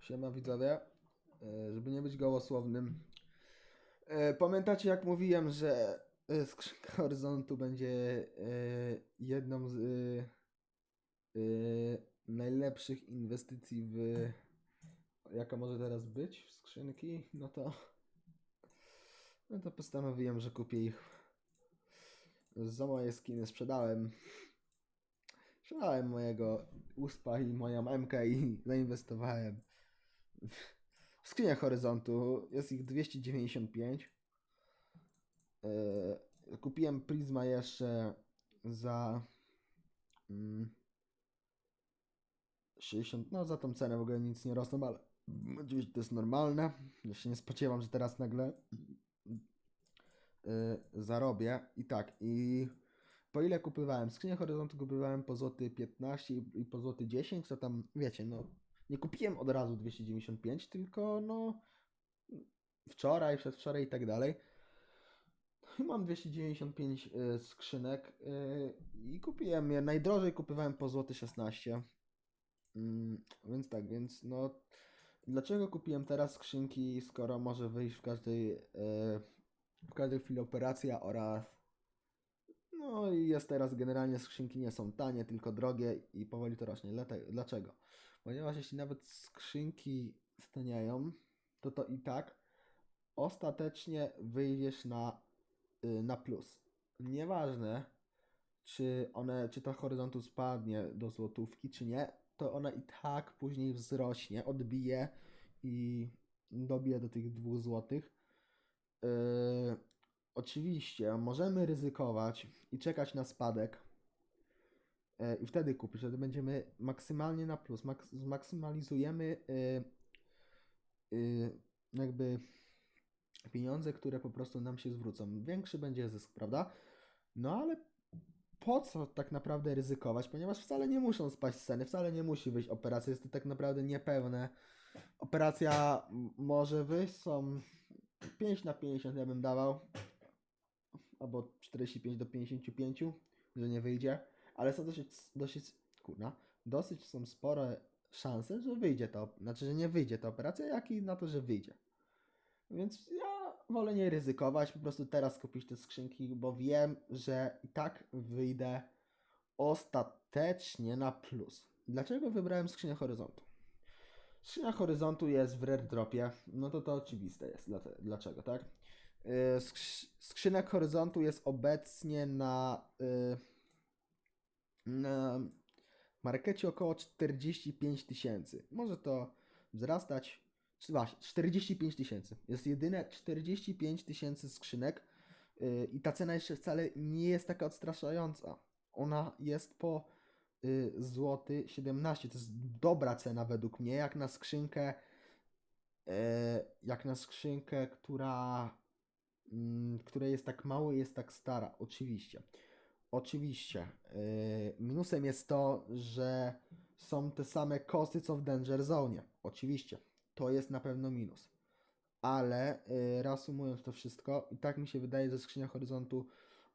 Siema widzowie, E, żeby nie być gołosłownym. E, Pamiętacie jak mówiłem, że e, skrzynka horyzontu będzie jedną z najlepszych inwestycji w jaka może teraz być w skrzynki, no to no to postanowiłem, że kupię ich. Za moje skiny sprzedałem. Sprzedałem mojego uspa i moją MK i zainwestowałem w skrzynię horyzontu. Jest ich 295. Yy, kupiłem Prisma jeszcze za mm, 60, no za tą cenę w ogóle nic nie rosną, ale oczywiście to jest normalne. Ja się nie spodziewam, że teraz nagle yy, zarobię. I tak, i po ile kupywałem? Skrzynię horyzontu kupywałem po złoty 15 i po złoty 10, to tam, wiecie, no nie kupiłem od razu 295, tylko no wczoraj, przedwczoraj i tak dalej. I Mam 295 y, skrzynek y, i kupiłem je. Najdrożej kupowałem po złoty 16. Mm, Więc tak, więc no dlaczego kupiłem teraz skrzynki, skoro może wyjść w każdej y, w każdej chwili operacja oraz no i jest teraz generalnie skrzynki nie są tanie, tylko drogie i powoli to rośnie. Dlaczego? Ponieważ jeśli nawet skrzynki staniają, to to i tak ostatecznie wyjdziesz na, y, na plus. Nieważne, czy one, czy ta horyzontu spadnie do złotówki, czy nie, to ona i tak później wzrośnie, odbije i dobije do tych dwóch złotych. Yy, oczywiście możemy ryzykować i czekać na spadek. E, I wtedy kupić, wtedy będziemy maksymalnie na plus. Maks zmaksymalizujemy y, y, jakby pieniądze, które po prostu nam się zwrócą. Większy będzie zysk, prawda? No ale po co tak naprawdę ryzykować? Ponieważ wcale nie muszą spaść ceny, wcale nie musi wyjść operacja, jest to tak naprawdę niepewne. Operacja może wyjść, są 5 na 50 ja bym dawał, albo 45 do 55, że nie wyjdzie, ale są dosyć, dosyć, kurna, dosyć są spore szanse, że wyjdzie to, znaczy, że nie wyjdzie ta operacja, jak i na to, że wyjdzie. Więc ja wolę nie ryzykować, po prostu teraz kupić te skrzynki, bo wiem, że i tak wyjdę ostatecznie na plus. Dlaczego wybrałem skrzynię horyzontu? Skrzynia horyzontu jest w rare dropie, no to to oczywiste jest. Dlaczego, tak? Skrzy- Skrzynek horyzontu jest obecnie na, yy, na markecie około 45 tysięcy. Może to wzrastać. Właśnie, 45 tysięcy. Jest jedyne 45 tysięcy skrzynek yy, i ta cena jeszcze wcale nie jest taka odstraszająca. Ona jest po y, złoty 17. To jest dobra cena według mnie, jak na skrzynkę, e, jak na skrzynkę, która, mm, której jest tak mało i jest tak stara. Oczywiście. Oczywiście. y, minusem jest to, że są te same koszty co w Danger Zone. Oczywiście. To jest na pewno minus. Ale y, reasumując to wszystko, i tak mi się wydaje, że skrzynia horyzontu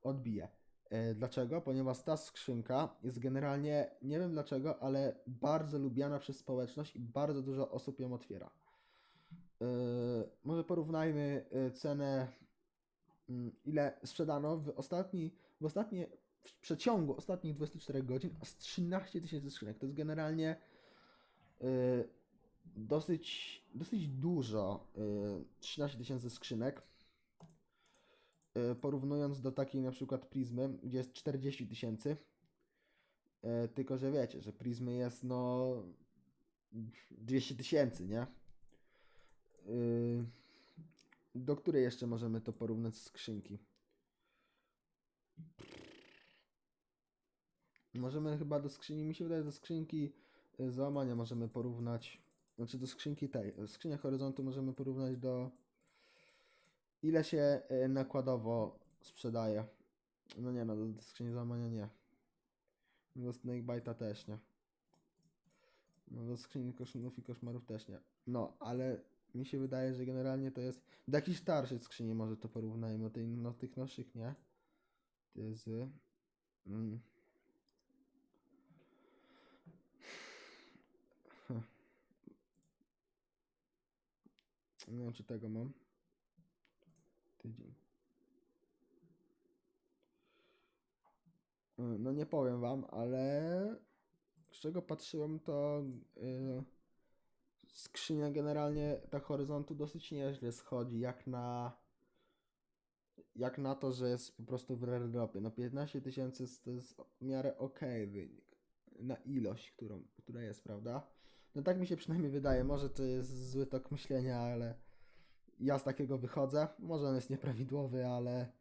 odbije. E, Dlaczego? Ponieważ ta skrzynka jest generalnie, nie wiem dlaczego, ale bardzo lubiana przez społeczność i bardzo dużo osób ją otwiera. E, Może porównajmy e, cenę, mm, ile sprzedano w ostatni, w ostatnie, w przeciągu ostatnich 24 godzin, aż 13 tysięcy skrzynek. To jest generalnie e, dosyć, dosyć dużo, e, 13 tysięcy skrzynek e, porównując do takiej na przykład Prizmy, gdzie jest 40 tysięcy. E, Tylko, że wiecie, że Prizmy jest no 200 tysięcy, nie? Y, Do której jeszcze możemy to porównać z skrzynki? Możemy chyba do skrzyni, mi się wydaje, do skrzynki y, załamania możemy porównać, znaczy do skrzynki tej, skrzynia horyzontu możemy porównać do ile się y, nakładowo sprzedaje. No nie, no do, do skrzyni załamania nie. Do Snakebite'a też nie. No do skrzyni koszmarów i koszmarów też nie. No, ale mi się wydaje, że generalnie to jest. Do jakichś starszych skrzyni może to porównajmy, tej, no tych nowszych nie. To jest. Mm. Wiem, czy tego mam. Tydzień. Y, No nie powiem wam, ale z czego patrzyłem, to yy, skrzynia generalnie ta horyzontu dosyć nieźle schodzi, jak na jak na to, że jest po prostu w rare dropie. No 15 tysięcy to jest w miarę okej wynik na ilość, którą, która jest, prawda? No tak mi się przynajmniej wydaje. Może to jest zły tok myślenia, ale ja z takiego wychodzę. Może on jest nieprawidłowy, ale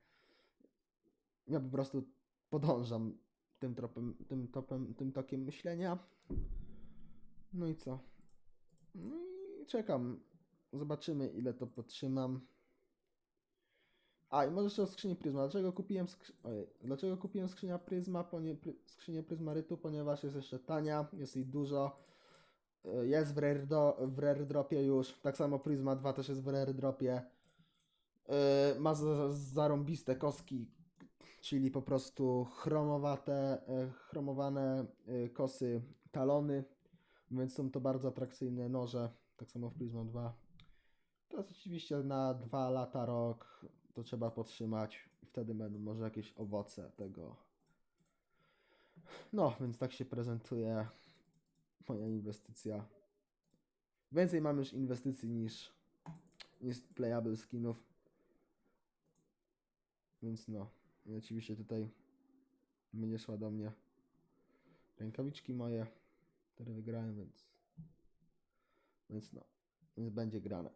ja po prostu podążam tym tropem, tym topem, tym tokiem myślenia. No i co? No i czekam. Zobaczymy, ile to potrzymam. A, i może jeszcze o skrzyni Pryzma. Dlaczego kupiłem, skrzy... Ojej. Dlaczego kupiłem skrzynia Pryzma, ponie... skrzynię Pryzmarytu? Ponieważ jest jeszcze tania, jest jej dużo. Y, Jest w rare, do... w rare dropie już. Tak samo Pryzma 2 też jest w rare dropie. Yy, ma za- zarąbiste kostki, czyli po prostu chromowate, e, chromowane e, kosy talony, więc są to bardzo atrakcyjne noże. Tak samo w Prisma 2. To jest oczywiście na 2 lata, rok, to trzeba podtrzymać. Wtedy będą może jakieś owoce tego. No, więc tak się prezentuje moja inwestycja. Więcej mam już inwestycji niż, niż playable skinów. Więc no, i oczywiście tutaj będzie szła do mnie rękawiczki moje, które wygrałem, więc więc no, więc będzie grane.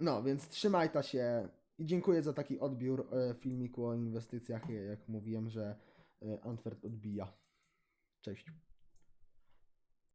No, więc trzymaj ta się i dziękuję za taki odbiór e, filmiku o inwestycjach, jak mówiłem, że e, Antwerp odbija. Cześć.